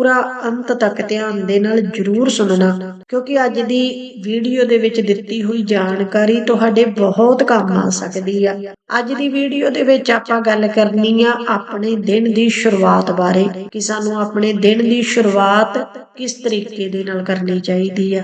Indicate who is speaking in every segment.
Speaker 1: ਪੂਰਾ ਅੰਤ ਤੱਕ ਧਿਆਨ ਦੇ ਨਾਲ ਜਰੂਰ ਸੁਣਨਾ, ਕਿਉਂਕਿ ਅੱਜ ਦੀ ਵੀਡੀਓ ਦੇ ਵਿੱਚ ਦਿੱਤੀ ਹੋਈ ਜਾਣਕਾਰੀ ਤੁਹਾਡੇ ਬਹੁਤ ਕੰਮ ਆ ਸਕਦੀ ਆ। ਅੱਜ ਦੀ ਵੀਡੀਓ ਦੇ ਵਿੱਚ ਆਪਾਂ ਗੱਲ ਕਰਨੀ ਆ ਆਪਣੇ ਦਿਨ ਦੀ ਸ਼ੁਰੂਆਤ ਬਾਰੇ, ਕਿ ਸਾਨੂੰ ਆਪਣੇ ਦਿਨ ਦੀ ਸ਼ੁਰੂਆਤ ਕਿਸ ਤਰੀਕੇ ਦੇ ਨਾਲ ਕਰਨੀ ਚਾਹੀਦੀ ਆ।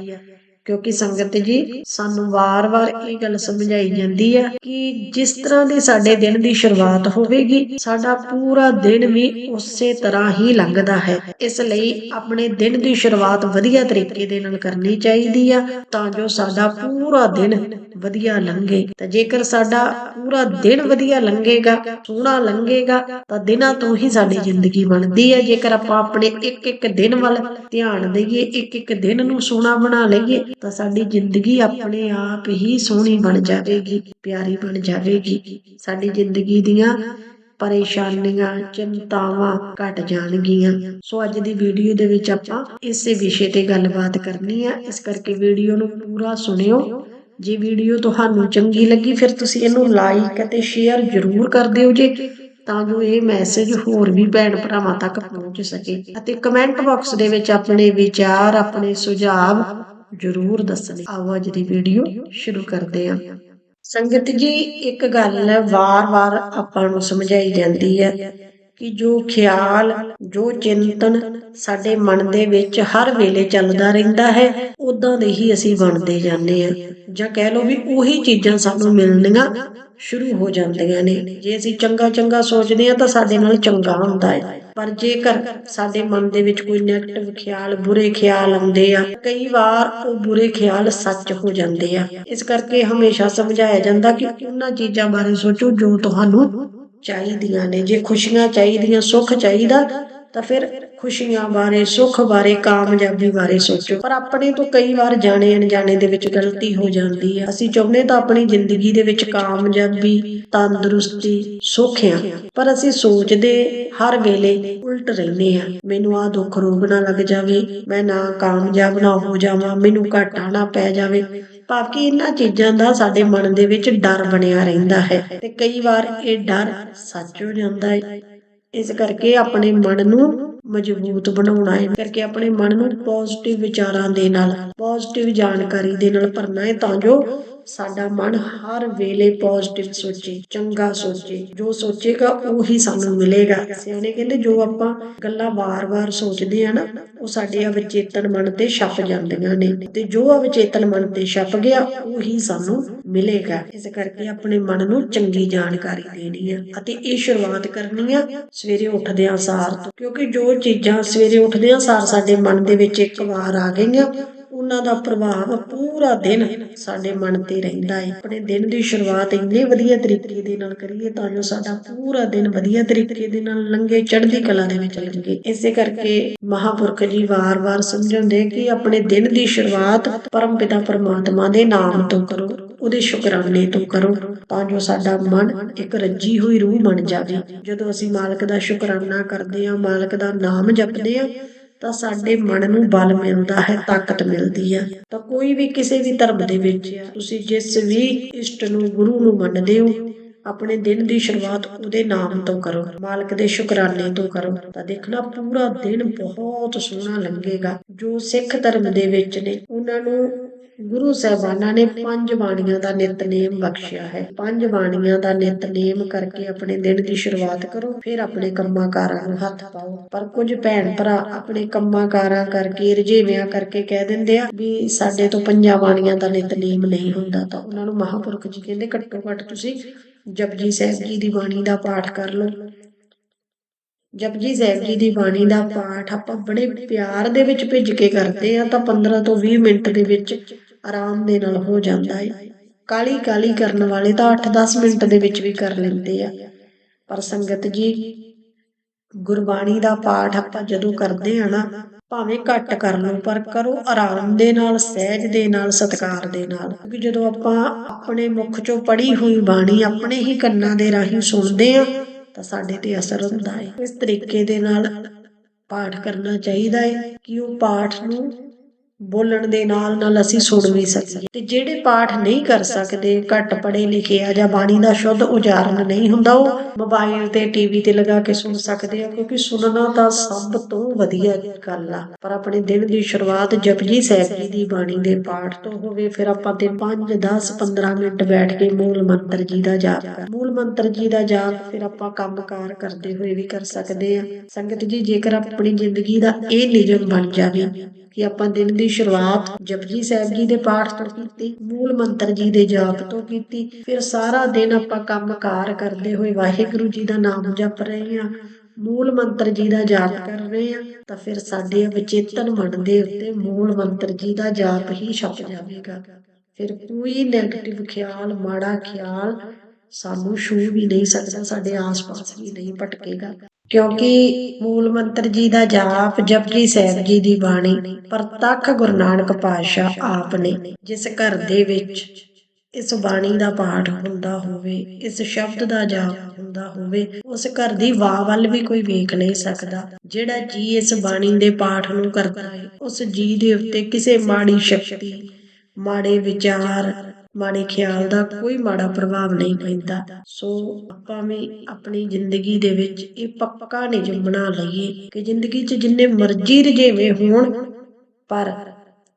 Speaker 1: ਕਿਉਂਕਿ ਸੰਗਤ ਜੀ, ਸਾਨੂੰ ਵਾਰ-ਵਾਰ ਇਹ ਗੱਲ ਸਮਝਾਈ ਜਾਂਦੀ ਹੈ ਕਿ ਜਿਸ ਤਰ੍ਹਾਂ ਦੀ ਸਾਡੇ ਦਿਨ ਦੀ ਸ਼ੁਰੂਆਤ ਹੋਵੇਗੀ, ਸਾਡਾ ਪੂਰਾ ਦਿਨ ਵੀ ਉਸੇ ਤਰ੍ਹਾਂ ਹੀ ਲੰਘਦਾ ਹੈ। ਇਸ ਲਈ ਆਪਣੇ ਦਿਨ ਦੀ ਸ਼ੁਰੂਆਤ ਵਧੀਆ ਤਰੀਕੇ ਦੇ ਨਾਲ ਕਰਨੀ ਚਾਹੀਦੀ ਆ ਤਾਂ ਜੋ ਸਾਡਾ ਪੂਰਾ ਦਿਨ ਵਧੀਆ ਲੰਘੇ। ਤਾਂ ਜੇਕਰ ਸਾਡਾ ਪੂਰਾ ਦਿਨ ਵਧੀਆ ਲੰਘੇਗਾ, ਸੋਹਣਾ ਲੰਘੇਗਾ, ਤਾਂ ਦਿਨਾਂ ਤੋਂ ਹੀ ਸਾਡੀ ਜ਼ਿੰਦਗੀ ਬਣਦੀ ਹੈ ਜੇਕਰ ਆਪਾਂ ਆਪਣੇ ਇੱਕ ਇੱਕ ਦਿਨ ਵੱਲ ਧਿਆਨ ਦੇਈਏ ਇੱਕ ਇੱਕ ਦਿਨ ਨੂੰ ਸੋਹਣਾ ਬਣਾ ਲਈਏ ਤਾਂ ਸਾਡੀ ਜ਼ਿੰਦਗੀ ਆਪਣੇ ਆਪ ਹੀ ਸੋਹਣੀ ਬਣ ਜਾਵੇਗੀ, ਪਿਆਰੀ ਬਣ ਜਾਵੇਗੀ। ਸਾਡੀ ਜ਼ਿੰਦਗੀ ਦੀਆਂ ਪਰੇਸ਼ਾਨੀਆਂ, ਚਿੰਤਾਵਾਂ ਘਟ ਜਾਣਗੀਆਂ। ਸੋ ਅੱਜ ਦੀ ਵੀਡੀਓ ਦੇ ਵਿੱਚ ਆਪਾਂ ਇਸੇ ਵਿਸ਼ੇ ਤੇ ਗੱਲਬਾਤ ਕਰਨੀ ਆ। ਇਸ ਕਰਕੇ ਵੀਡੀਓ ਨੂੰ ਪੂਰਾ ਸੁਣਿਓ। ਜੇ ਵੀਡੀਓ ਤੁਹਾਨੂੰ ਚੰਗੀ ਲੱਗੀ, ਫਿਰ ਤੁਸੀਂ ਇਹਨੂੰ ਲਾਈਕ ਅਤੇ ਸ਼ੇਅਰ ਜ਼ਰੂਰ ਕਰ ਦਿਓ ਜੇ, ਤਾਂ ਜੋ ਇਹ ਮੈਸੇਜ ਹੋਰ ਵੀ ਭੈਣ ਭਰਾਵਾਂ ਤੱਕ ਪਹੁੰਚ ਸਕੇ। ਅਤੇ ਕਮੈਂਟ ਬਾਕਸ ਦੇ ਵਿੱਚ ਆਪਣੇ ਵਿਚਾਰ, ਆਪਣੇ ਸੁਝਾਅ ਜ਼ਰੂਰ ਦੱਸਣੇ ਆਓ ਅੱਜ ਦੀ ਵੀਡੀਓ ਸ਼ੁਰੂ ਕਰਦੇ ਹਾਂ। ਸੰਗਤ ਜੀ, ਇੱਕ ਗੱਲ ਵਾਰ-ਵਾਰ ਆਪਾਂ ਨੂੰ ਸਮਝਾਈ ਜਾਂਦੀ ਹੈ ਕਿ ਜੋ ਖਿਆਲ, ਜੋ ਚਿੰਤਨ ਸਾਡੇ ਮਨ ਦੇ ਵਿੱਚ ਹਰ ਵੇਲੇ ਚੱਲਦਾ ਰਹਿੰਦਾ ਹੈ ਉਦਾਂ ਦੇ ਹੀ ਅਸੀਂ ਬਣਦੇ ਜਾਂਦੇ ਆ ਜਾਂ ਕਹਿ ਲਓ ਵੀ ਉਹੀ ਚੀਜ਼ਾਂ ਸਾਨੂੰ ਮਿਲਣੀਆਂ ਸ਼ੁਰੂ ਹੋ ਜਾਂਦੀਆਂ ਨੇ। ਜੇ ਅਸੀਂ ਚੰਗਾ ਚੰਗਾ ਸੋਚਦੇ ਆ ਤਾਂ ਸਾਡੇ ਨਾਲ ਚੰਗਾ ਹੁੰਦਾ ਹੈ। ਪਰ ਜੇਕਰ ਸਾਡੇ ਮਨ ਦੇ ਵਿੱਚ ਕੋਈ ਨੈਗੇਟਿਵ ਖਿਆਲ, ਬੁਰੇ ਖਿਆਲ ਆਉਂਦੇ ਆ, ਕਈ ਵਾਰ ਉਹ ਬੁਰੇ ਖਿਆਲ ਸੱਚ ਹੋ ਜਾਂਦੇ ਆ। ਇਸ ਕਰਕੇ ਹਮੇਸ਼ਾ ਸਮਝਾਇਆ ਜਾਂਦਾ ਕਿ ਉਹਨਾਂ ਚੀਜ਼ਾਂ ਬਾਰੇ ਸੋਚੋ ਜੋ ਤੁਹਾਨੂੰ ਚਾਹੀਦੀਆਂ ਨੇ। ਜੇ ਖੁਸ਼ੀਆਂ ਚਾਹੀਦੀਆਂ, ਸੁੱਖ ਚਾਹੀਦਾ, ਤਾਂ ਫਿਰ ਖੁਸ਼ੀਆਂ ਬਾਰੇ, ਸੁੱਖ ਬਾਰੇ, ਕਾਮਯਾਬੀ ਬਾਰੇ ਸੋਚੋ। ਪਰ ਆਪਣੇ ਤੋਂ ਕਈ ਵਾਰ ਜਾਣੇ ਅਣਜਾਣੇ ਦੇ ਵਿੱਚ ਗਲਤੀ ਹੋ ਜਾਂਦੀ ਹੈ। ਅਸੀਂ ਚਾਹੁੰਦੇ ਤਾਂ ਆਪਣੀ ਜ਼ਿੰਦਗੀ ਦੇ ਵਿੱਚ ਕਾਮਯਾਬੀ, ਤੰਦਰੁਸਤੀ ਸੁੱਖ ਪਰ ਅਸੀਂ ਸੋਚਦੇ ਹਰ ਵੇਲੇ ਉਲਟ ਰਹਿੰਦੇ ਆ ਮੈਨੂੰ ਆ ਦੁੱਖ ਰੋਗ ਨਾ ਲੱਗ ਜਾਵੇ, ਮੈਂ ਨਾ ਕਾਮਯਾਬ ਨਾ ਹੋ ਜਾਵਾਂ, ਮੈਨੂੰ ਘਾਟਾ ਨਾ ਪੈ ਜਾਵੇ। ਭਾਵ ਕਿ ਇਹਨਾਂ ਚੀਜ਼ਾਂ ਦਾ ਸਾਡੇ ਮਨ ਦੇ ਵਿੱਚ ਡਰ ਬਣਿਆ ਰਹਿੰਦਾ ਹੈ ਤੇ ਕਈ ਵਾਰ ਇਹ ਡਰ ਸੱਚ ਹੋ ਜਾਂਦਾ ਹੈ। ਇਸ ਕਰਕੇ ਆਪਣੇ ਮਨ ਨੂੰ ਮਜ਼ਬੂਤ ਬਣਾਉਣਾ ਹੈ। ਕਰਕੇ ਆਪਣੇ ਮਨ ਨੂੰ ਪੋਜ਼ਿਟਿਵ ਵਿਚਾਰਾਂ ਦੇ ਨਾਲ ਪੋਜ਼ਿਟਿਵ ਜਾਣਕਾਰੀ ਦੇ ਨਾਲ ਭਰਨਾ ਹੈ ਤਾਂ ਜੋ ਸਾਡਾ ਮਨ ਹਰ ਵੇਲੇ ਪੋਜ਼ਿਟਿਵ ਸੋਚੇ, ਚੰਗਾ ਸੋਚੇ, ਜੋ ਸੋਚੇਗਾ ਉਹੀ ਸਾਨੂੰ ਮਿਲੇਗਾ। ਸਿਆਣੇ ਕਹਿੰਦੇ ਜੋ ਆਪਾਂ ਗੱਲਾਂ ਵਾਰ-ਵਾਰ ਸੋਚਦੇ ਆ ਨਾ, ਉਹ ਸਾਡੇ ਅਵਚੇਤਨ ਮਨ ਤੇ ਛਪ ਜਾਂਦੀਆਂ ਨੇ। ਤੇ ਜੋ ਅਵਚੇਤਨ ਮਨ ਤੇ ਛਪ ਗਿਆ, ਉਹੀ ਸਾਨੂੰ ਮਿਲੇਗਾ। ਇਸ ਕਰਕੇ ਆਪਣੇ ਮਨ ਨੂੰ ਚੰਗੀ ਜਾਣਕਾਰੀ ਦੇਣੀ ਆ ਅਤੇ ਇਹ ਸ਼ੁਰੂਆਤ ਕਰਨੀ ਆ ਸਵੇਰੇ ਉੱਠਦਿਆਂ ਸਾਰ ਤੋਂ। ਕਿਉਂਕਿ ਜੋ ਚੀਜ਼ਾਂ ਸਵੇਰੇ ਉੱਠਦਿਆਂ ਸਾਰ ਸਾਡੇ ਮਨ ਦੇ ਵਿੱਚ ਇੱਕ ਵਾਰ ਆ ਗਈਆਂ ਉਹਨਾਂ ਦਾ ਪ੍ਰਭਾਵ ਪੂਰਾ ਦਿਨ ਸਾਡੇ ਮਨ ਤੇ ਰਹਿੰਦਾ ਹੈ ਆਪਣੇ ਦਿਨ ਦੀ ਸ਼ੁਰੂਆਤ ਇੰਨੇ ਵਧੀਆ ਤਰੀਕੇ ਦੇ ਨਾਲ ਕਰੀਏ ਤਾਂ ਜੋ ਸਾਡਾ ਪੂਰਾ ਦਿਨ ਵਧੀਆ ਤਰੀਕੇ ਦੇ ਨਾਲ ਲੰਘੇ, ਚੜ੍ਹਦੀ ਕਲਾ ਦੇ ਵਿੱਚ ਲੰਘੇ। ਇਸੇ ਕਰਕੇ ਮਹਾਪੁਰਖ ਜੀ ਵਾਰ-ਵਾਰ ਸਮਝਾਉਂਦੇ ਕਿ ਆਪਣੇ ਦਿਨ ਦੀ ਸ਼ੁਰੂਆਤ ਪਰਮ ਪਿਤਾ ਪਰਮਾਤਮਾ ਦੇ ਨਾਮ ਤੋਂ ਕਰੋ, ਉਹਦੇ ਸ਼ੁਕਰਾਨੇ ਤੋਂ ਕਰੋ, ਤਾਂ ਜੋ ਸਾਡਾ ਮਨ ਇੱਕ ਰੱਜੀ ਹੋਈ ਰੂਹ ਬਣ ਜਾਵੇ। ਜਦੋਂ ਅਸੀਂ ਮਾਲਕ ਦਾ ਸ਼ੁਕਰਾਨਾ ਕਰਦੇ ਹਾਂ, ਮਾਲਕ ਦਾ ਨਾਮ ਜਪਦੇ ਹਾਂ ਤਾਂ ਸਾਡੇ ਮਨ ਨੂੰ ਬਲ ਮਿਲਦਾ ਹੈ, ਤਾਕਤ ਮਿਲਦੀ ਹੈ ਤਾਂ ਕੋਈ ਵੀ ਕਿਸੇ ਵੀ ਧਰਮ ਦੇ ਵਿੱਚ ਤੁਸੀਂ ਜਿਸ ਵੀ ਇਸ਼ਟ ਨੂੰ ਗੁਰੂ ਨੂੰ ਮੰਨਦੇ ਹੋ, ਆਪਣੇ ਦਿਨ ਦੀ ਸ਼ੁਰੂਆਤ ਉਹਦੇ ਨਾਮ ਤੋਂ ਕਰੋ, ਮਾਲਕ ਦੇ ਸ਼ੁਕਰਾਨੇ ਤੋਂ ਕਰੋ। ਤਾਂ ਦੇਖਣਾ ਪੂਰਾ ਦਿਨ ਬਹੁਤ ਸੋਹਣਾ ਲੰਘੇਗਾ। ਜੋ ਸਿੱਖ ਧਰਮ ਦੇ ਵਿੱਚ ਨੇ, ਉਹਨਾਂ ਨੂੰ ਗੁਰੂ ਸਾਹਿਬਾਨਾਂ ਨੇ ਪੰਜ ਬਾਣੀਆਂ ਦਾ ਨਿਤਨੇਮ ਬਖਸ਼ਿਆ ਹੈ। ਪੰਜ ਬਾਣੀਆਂ ਦਾ ਨਿਤਨੇਮ ਕਰਕੇ ਆਪਣੇ ਦਿਨ ਦੀ ਸ਼ੁਰੂਆਤ ਕਰੋ, ਫਿਰ ਆਪਣੇ ਕੰਮਾਂ ਕਾਰਾਂ ਨੂੰ ਹੱਥ ਪਾਓ। ਪਰ ਕੁਝ ਭੈਣ ਭਰਾ ਆਪਣੇ ਕੰਮਾਂ ਕਾਰਾਂ ਕਰਕੇ ਰਜੇਵਿਆਂ ਕਰਕੇ ਕਹਿ ਦਿੰਦੇ ਆ ਵੀ ਸਾਡੇ ਤੋਂ ਪੰਜਾਂ ਬਾਣੀਆਂ ਦਾ ਨਿਤਨੇਮ ਨਹੀਂ ਹੁੰਦਾ ਤਾਂ ਉਹਨਾਂ ਨੂੰ ਮਹਾਪੁਰਖ ਜੀ ਕਹਿੰਦੇ ਘੱਟੋ ਘੱਟ ਤੁਸੀਂ ਜਪਜੀ ਸਾਹਿਬ ਜੀ ਦੀ ਬਾਣੀ ਦਾ ਪਾਠ ਕਰ ਲਓ। ਜਪਜੀ ਸਾਹਿਬ ਜੀ ਦੀ ਬਾਣੀ ਦਾ ਪਾਠ ਆਪਾਂ ਬੜੇ ਪਿਆਰ ਦੇ ਵਿੱਚ ਭਿੱਜ ਕੇ ਕਰਦੇ ਆ ਤਾਂ 15 ਤੋਂ 20 ਮਿੰਟ ਦੇ ਵਿੱਚ ਆਰਾਮ ਦੇ ਨਾਲ ਹੋ ਜਾਂਦਾ ਹੈ ਕਾਲੀ ਕਾਲੀ ਕਰਨ ਵਾਲੇ ਤਾਂ 8-10 ਮਿੰਟ ਦੇ ਵਿੱਚ ਵੀ ਕਰ ਲੈਂਦੇ ਆ। ਪਰ ਸੰਗਤ ਜੀ, ਗੁਰਬਾਣੀ ਦਾ ਪਾਠ ਆਪਾਂ ਜਦੋਂ ਕਰਦੇ ਆ ਨਾ, ਭਾਵੇਂ ਘੱਟ ਕਰ ਲਓ, ਪਰ ਕਰੋ ਆਰਾਮ ਦੇ ਨਾਲ, ਸਹਿਜ ਦੇ ਨਾਲ, ਸਤਿਕਾਰ ਦੇ ਨਾਲ। ਕਿਉਂਕਿ ਜਦੋਂ ਆਪਾਂ ਆਪਣੇ ਮੁਖ ਚੋਂ ਪੜੀ ਹੋਈ ਬਾਣੀ ਆਪਣੇ ਹੀ ਕੰਨਾਂ ਦੇ ਰਾਹੀਂ ਸੁਣਦੇ ਆ, ਤਾਂ ਸਾਡੇ ਤੇ ਅਸਰ ਹੁੰਦਾ ਹੈ ਇਸ ਤਰੀਕੇ ਦੇ ਨਾਲ ਪਾਠ ਕਰਨਾ ਚਾਹੀਦਾ ਹੈ ਕਿ ਉਹ ਪਾਠ ਨੂੰ ਬੋਲਣ ਦੇ ਨਾਲ ਨਾਲ ਅਸੀਂ ਸੁਣ ਵੀ ਸਕੀਏ। ਤੇ ਜਿਹੜੇ ਪਾਠ ਨਹੀਂ ਕਰ ਸਕਦੇ, ਘੱਟ ਪੜੇ ਲਿਖੇ ਆ ਜਾਂ ਬਾਣੀ ਦਾ ਸ਼ੁੱਧ ਉਚਾਰਨ ਨਹੀਂ ਹੁੰਦਾ, ਉਹ ਮੋਬਾਈਲ ਤੇ ਟੀਵੀ ਤੇ ਲਗਾ ਕੇ ਸੁਣ ਸਕਦੇ ਆ, ਕਿਉਂਕਿ ਸੁਣਨਾ ਤਾਂ ਸਭ ਤੋਂ ਵਧੀਆ ਗੱਲ ਆ। ਪਰ ਆਪਣੇ ਦਿਨ ਦੀ ਸ਼ੁਰੂਆਤ ਜਪਜੀ ਸਾਹਿਬ ਜੀ ਦੀ ਬਾਣੀ ਦੇ ਪਾਠ ਤੋਂ ਹੋਵੇ, ਫਿਰ ਆਪਾਂ ਤੇ 5 10 15 ਮਿੰਟ ਬੈਠ ਕੇ ਮੂਲ ਮੰਤਰ ਜੀ ਦਾ ਜਾਪ ਕਰ। ਮੂਲ ਮੰਤਰ ਜੀ ਦਾ ਜਾਪ ਫਿਰ ਆਪਾਂ ਕੰਮਕਾਰ ਕਰਦੇ ਹੋਏ ਵੀ ਕਰ ਸਕਦੇ ਆ। ਸੰਗਤ ਜੀ, ਜੇਕਰ ਆਪਣੀ ਜ਼ਿੰਦਗੀ ਦਾ ਇਹ ਨਿਯਮ ਬਣ ਜਾਵੇ ਕਿ ਆਪਾਂ ਦਿਨ ਦੀ ਸ਼ੁਰੂਆਤ ਜਪਜੀ ਸਾਹਿਬ ਜੀ ਦੇ ਪਾਠ ਤੋਂ ਕੀਤੀ, ਮੂਲ ਮੰਤਰ ਜੀ ਦੇ ਜਾਪ ਤੋਂ ਕੀਤੀ, ਫਿਰ ਸਾਰਾ ਦਿਨ ਆਪਾਂ ਕੰਮਕਾਰ ਕਰਦੇ ਹੋਏ ਵਾਹਿਗੁਰੂ ਜੀ ਦਾ ਨਾਮ ਜਪ ਰਹੇ ਹਾਂ, ਮੂਲ ਮੰਤਰ ਜੀ ਦਾ ਜਾਪ ਕਰ ਰਹੇ ਹਾਂ, ਤਾਂ ਫਿਰ ਸਾਡੇ ਅਵਚੇਤਨ ਮਨ ਦੇ ਉੱਤੇ ਮੂਲ ਮੰਤਰ ਜੀ ਦਾ ਜਾਪ ਹੀ ਛਪ ਜਾਵੇਗਾ। ਫਿਰ ਕੋਈ ਨੈਗੇਟਿਵ ਖਿਆਲ, ਮਾੜਾ ਖਿਆਲ ਸਾਨੂੰ ਛੂ ਵੀ ਨਹੀਂ ਸਕਦਾ, ਸਾਡੇ ਆਸ-ਪਾਸ ਵੀ ਨਹੀਂ ਭਟਕੇਗਾ। ਕਿਉਂਕਿ ਮੂਲ ਮੰਤਰ ਜੀ ਦਾ ਜਾਪ ਜਪਜੀ ਸਾਹਿਬ ਜੀ ਦੀ ਬਾਣੀ ਪ੍ਰਤੱਖ ਗੁਰੂ ਨਾਨਕ ਪਾਤਸ਼ਾਹ ਆਪ ਨੇ, ਜਿਸ ਘਰ ਦੇ ਵਿੱਚ ਇਸ ਬਾਣੀ ਦਾ ਪਾਠ ਹੁੰਦਾ ਹੋਵੇ, ਇਸ ਸ਼ਬਦ ਦਾ ਜਾਪ ਹੁੰਦਾ ਹੋਵੇ, ਉਸ ਘਰ ਦੀ ਵਾਹ ਵੱਲ ਵੀ ਕੋਈ ਵੇਖ ਨਹੀਂ ਸਕਦਾ। ਜਿਹੜਾ ਜੀ ਇਸ ਬਾਣੀ ਦੇ ਪਾਠ ਨੂੰ ਕਰਦਾ ਹੈ, ਉਸ ਜੀ ਦੇ ਉੱਤੇ ਕਿਸੇ ਮਾੜੀ ਸ਼ਕਤੀ, ਮਾੜੇ ਵਿਚਾਰ ਮਾੜੇ ਖਿਆਲ ਦਾ ਕੋਈ ਮਾੜਾ ਪ੍ਰਭਾਵ ਨਹੀਂ ਪੈਂਦਾ। ਸੋ ਆਪਾਂ ਵੀ ਆਪਣੀ ਜ਼ਿੰਦਗੀ ਦੇ ਵਿੱਚ ਇਹ ਪੱਕਾ ਨਿਯਮ ਬਣਾ ਲਈਏ ਕਿ ਜ਼ਿੰਦਗੀ 'ਚ ਜਿੰਨੇ ਮਰਜ਼ੀ ਰਜੇਵੇਂ ਹੋਣ, ਪਰ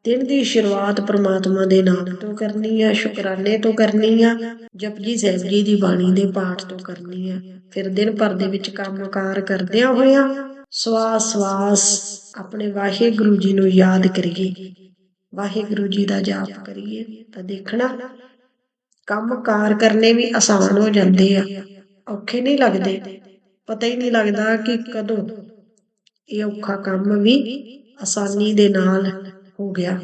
Speaker 1: ਦਿਨ ਦੀ ਸ਼ੁਰੂਆਤ ਪ੍ਰਮਾਤਮਾ ਦੇ ਨਾਮ ਤੋਂ ਕਰਨੀ ਆ, ਸ਼ੁਕਰਾਨੇ ਤੋਂ ਕਰਨੀ ਆ, ਜਪਜੀ ਸਾਹਿਬ ਜੀ ਦੀ ਬਾਣੀ ਦੇ ਪਾਠ ਤੋਂ ਕਰਨੀ ਆ। ਫਿਰ ਦਿਨ ਭਰ ਦੇ ਵਿੱਚ ਕੰਮਕਾਰ ਕਰਦਿਆਂ ਹੋਇਆ ਸਵਾਸ ਸਵਾਸ ਆਪਣੇ ਵਾਹਿਗੁਰੂ ਜੀ ਨੂੰ ਯਾਦ ਕਰੀਏ। ਵਾਹਿਗੁਰੂ ਜੀ ਦਾ ਜਾਪ ਕਰੀਏ ਤਾਂ ਦੇਖਣਾ, ਕੰਮ ਕਾਰ ਕਰਨੇ ਵੀ ਆਸਾਨ ਹੋ ਜਾਂਦੇ ਆ। ਔਖੇ ਨਹੀਂ ਲੱਗਦੇ। ਪਤਾ ਹੀ ਨਹੀਂ ਲੱਗਦਾ ਕਿ ਕਦੋਂ। ਇਹ ਔਖਾ ਕੰਮ ਵੀ ਆਸਾਨੀ ਦੇ ਨਾਲ ਹੋ ਗਿਆ।